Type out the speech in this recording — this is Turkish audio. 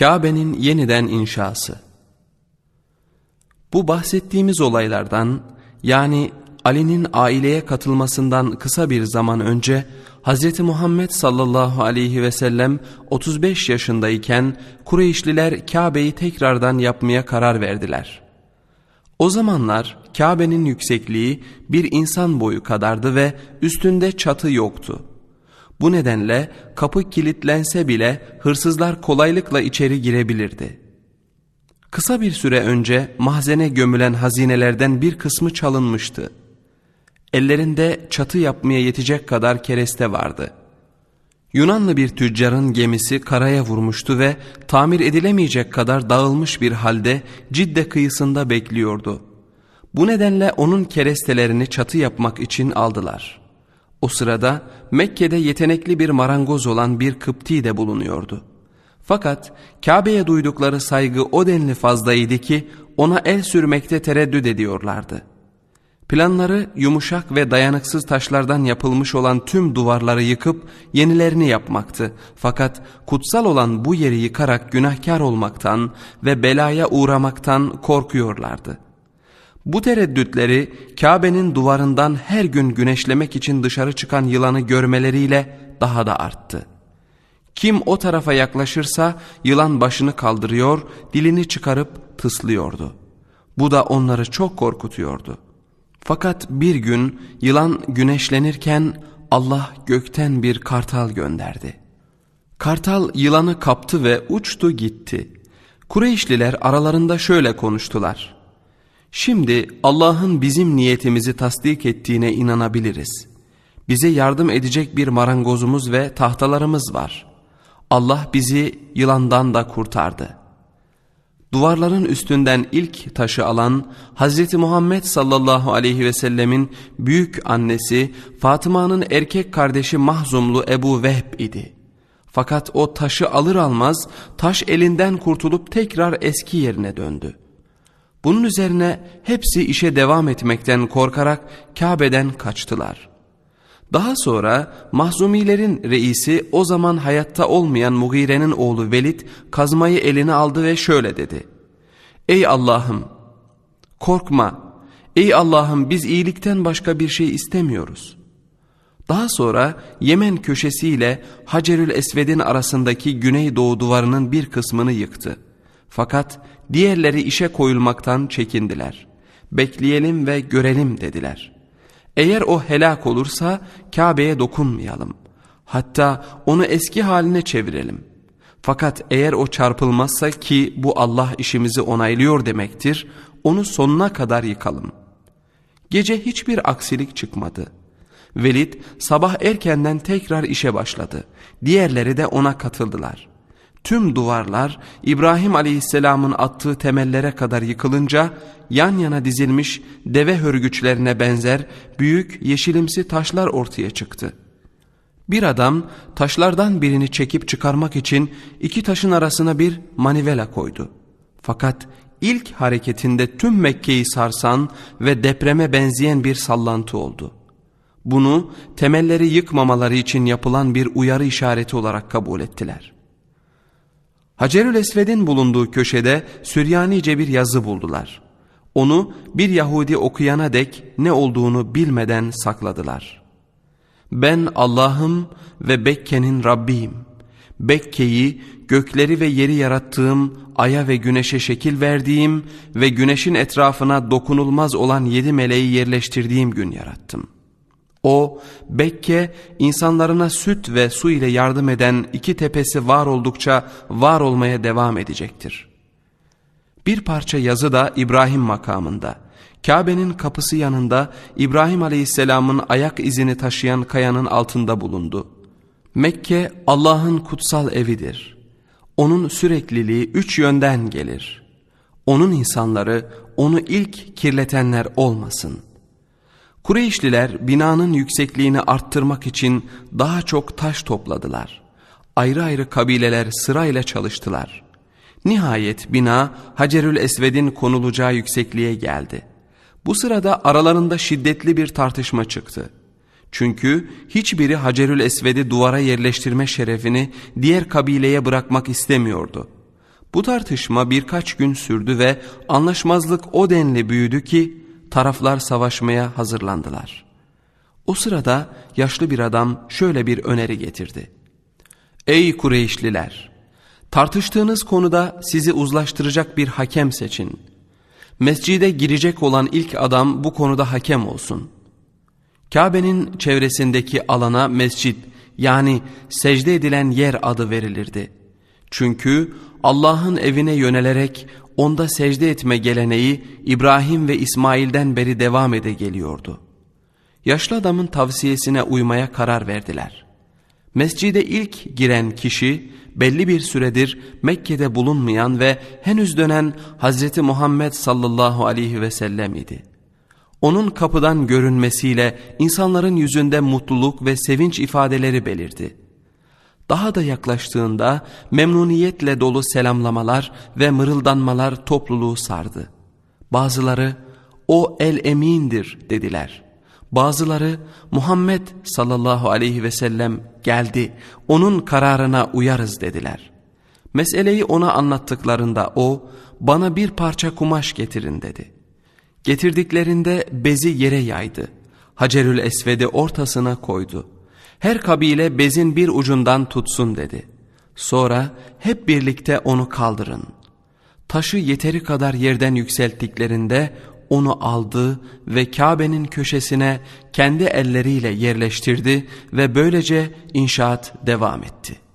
Kabe'nin yeniden inşası Bu bahsettiğimiz olaylardan yani Ali'nin aileye katılmasından kısa bir zaman önce Hz. Muhammed sallallahu aleyhi ve sellem 35 yaşındayken Kureyşliler Kabe'yi tekrardan yapmaya karar verdiler. O zamanlar Kabe'nin yüksekliği bir insan boyu kadardı ve üstünde çatı yoktu. Bu nedenle kapı kilitlense bile hırsızlar kolaylıkla içeri girebilirdi. Kısa bir süre önce mahzene gömülen hazinelerden bir kısmı çalınmıştı. Ellerinde çatı yapmaya yetecek kadar kereste vardı. Yunanlı bir tüccarın gemisi karaya vurmuştu ve tamir edilemeyecek kadar dağılmış bir halde Cidde kıyısında bekliyordu. Bu nedenle onun kerestelerini çatı yapmak için aldılar. O sırada Mekke'de yetenekli bir marangoz olan bir Kıpti de bulunuyordu. Fakat Kabe'ye duydukları saygı o denli fazlaydı ki ona el sürmekte tereddüt ediyorlardı. Planları yumuşak ve dayanıksız taşlardan yapılmış olan tüm duvarları yıkıp yenilerini yapmaktı. Fakat kutsal olan bu yeri yıkarak günahkar olmaktan ve belaya uğramaktan korkuyorlardı. Bu tereddütleri Kabe'nin duvarından her gün güneşlemek için dışarı çıkan yılanı görmeleriyle daha da arttı. Kim o tarafa yaklaşırsa yılan başını kaldırıyor, dilini çıkarıp tıslıyordu. Bu da onları çok korkutuyordu.'' Fakat bir gün yılan güneşlenirken Allah gökten bir kartal gönderdi. Kartal yılanı kaptı ve uçtu gitti. Kureyşliler aralarında şöyle konuştular. Şimdi Allah'ın bizim niyetimizi tasdik ettiğine inanabiliriz. Bize yardım edecek bir marangozumuz ve tahtalarımız var. Allah bizi yılandan da kurtardı.'' Duvarların üstünden ilk taşı alan Hz. Muhammed sallallahu aleyhi ve sellemin büyük annesi Fatıma'nın erkek kardeşi Mahzumlu Ebu Vehb idi. Fakat o taşı alır almaz taş elinden kurtulup tekrar eski yerine döndü. Bunun üzerine hepsi işe devam etmekten korkarak Kabe'den kaçtılar. Daha sonra Mahzumilerin reisi o zaman hayatta olmayan Mugire'nin oğlu Velid kazmayı eline aldı ve şöyle dedi. Ey Allah'ım korkma ey Allah'ım biz iyilikten başka bir şey istemiyoruz. Daha sonra Yemen köşesiyle Hacerül Esved'in arasındaki güneydoğu duvarının bir kısmını yıktı. Fakat diğerleri işe koyulmaktan çekindiler. Bekleyelim ve görelim dediler.'' Eğer o helak olursa Kabe'ye dokunmayalım. Hatta onu eski haline çevirelim. Fakat eğer o çarpılmazsa ki bu Allah işimizi onaylıyor demektir, onu sonuna kadar yıkalım. Gece hiçbir aksilik çıkmadı. Velid sabah erkenden tekrar işe başladı. Diğerleri de ona katıldılar. Tüm duvarlar İbrahim aleyhisselamın attığı temellere kadar yıkılınca yan yana dizilmiş deve hörgüçlerine benzer büyük yeşilimsi taşlar ortaya çıktı. Bir adam taşlardan birini çekip çıkarmak için iki taşın arasına bir manivela koydu. Fakat ilk hareketinde tüm Mekke'yi sarsan ve depreme benzeyen bir sallantı oldu. Bunu temelleri yıkmamaları için yapılan bir uyarı işareti olarak kabul ettiler.'' Hacerül Esved'in bulunduğu köşede Süryanice bir yazı buldular. Onu bir Yahudi okuyana dek ne olduğunu bilmeden sakladılar. Ben Allah'ım ve Bekke'nin Rabbiyim. Bekke'yi gökleri ve yeri yarattığım, aya ve güneşe şekil verdiğim ve güneşin etrafına dokunulmaz olan yedi meleği yerleştirdiğim gün yarattım.'' O Bekke insanlarına süt ve su ile yardım eden iki tepesi var oldukça var olmaya devam edecektir. Bir parça yazı da İbrahim makamında. Kabe'nin kapısı yanında İbrahim aleyhisselamın ayak izini taşıyan kayanın altında bulundu. Mekke Allah'ın kutsal evidir. Onun sürekliliği üç yönden gelir. Onun insanları onu ilk kirletenler olmasın.'' Kureyşliler binanın yüksekliğini arttırmak için daha çok taş topladılar. Ayrı ayrı kabileler sırayla çalıştılar. Nihayet bina Hacerül Esved'in konulacağı yüksekliğe geldi. Bu sırada aralarında şiddetli bir tartışma çıktı. Çünkü hiçbiri Hacerül Esved'i duvara yerleştirme şerefini diğer kabileye bırakmak istemiyordu. Bu tartışma birkaç gün sürdü ve anlaşmazlık o denli büyüdü ki taraflar savaşmaya hazırlandılar. O sırada yaşlı bir adam şöyle bir öneri getirdi. Ey Kureyşliler! Tartıştığınız konuda sizi uzlaştıracak bir hakem seçin. Mescide girecek olan ilk adam bu konuda hakem olsun. Kabe'nin çevresindeki alana mescit yani secde edilen yer adı verilirdi. Çünkü Allah'ın evine yönelerek onda secde etme geleneği İbrahim ve İsmail'den beri devam ede geliyordu. Yaşlı adamın tavsiyesine uymaya karar verdiler. Mescide ilk giren kişi belli bir süredir Mekke'de bulunmayan ve henüz dönen Hazreti Muhammed sallallahu aleyhi ve sellem idi. Onun kapıdan görünmesiyle insanların yüzünde mutluluk ve sevinç ifadeleri belirdi. Daha da yaklaştığında memnuniyetle dolu selamlamalar ve mırıldanmalar topluluğu sardı. Bazıları o el emindir dediler. Bazıları Muhammed sallallahu aleyhi ve sellem geldi onun kararına uyarız dediler. Meseleyi ona anlattıklarında o bana bir parça kumaş getirin dedi. Getirdiklerinde bezi yere yaydı. Hacerül Esved'i ortasına koydu. Her kabile bezin bir ucundan tutsun dedi. Sonra hep birlikte onu kaldırın. Taşı yeteri kadar yerden yükselttiklerinde onu aldı ve Kabe'nin köşesine kendi elleriyle yerleştirdi ve böylece inşaat devam etti.''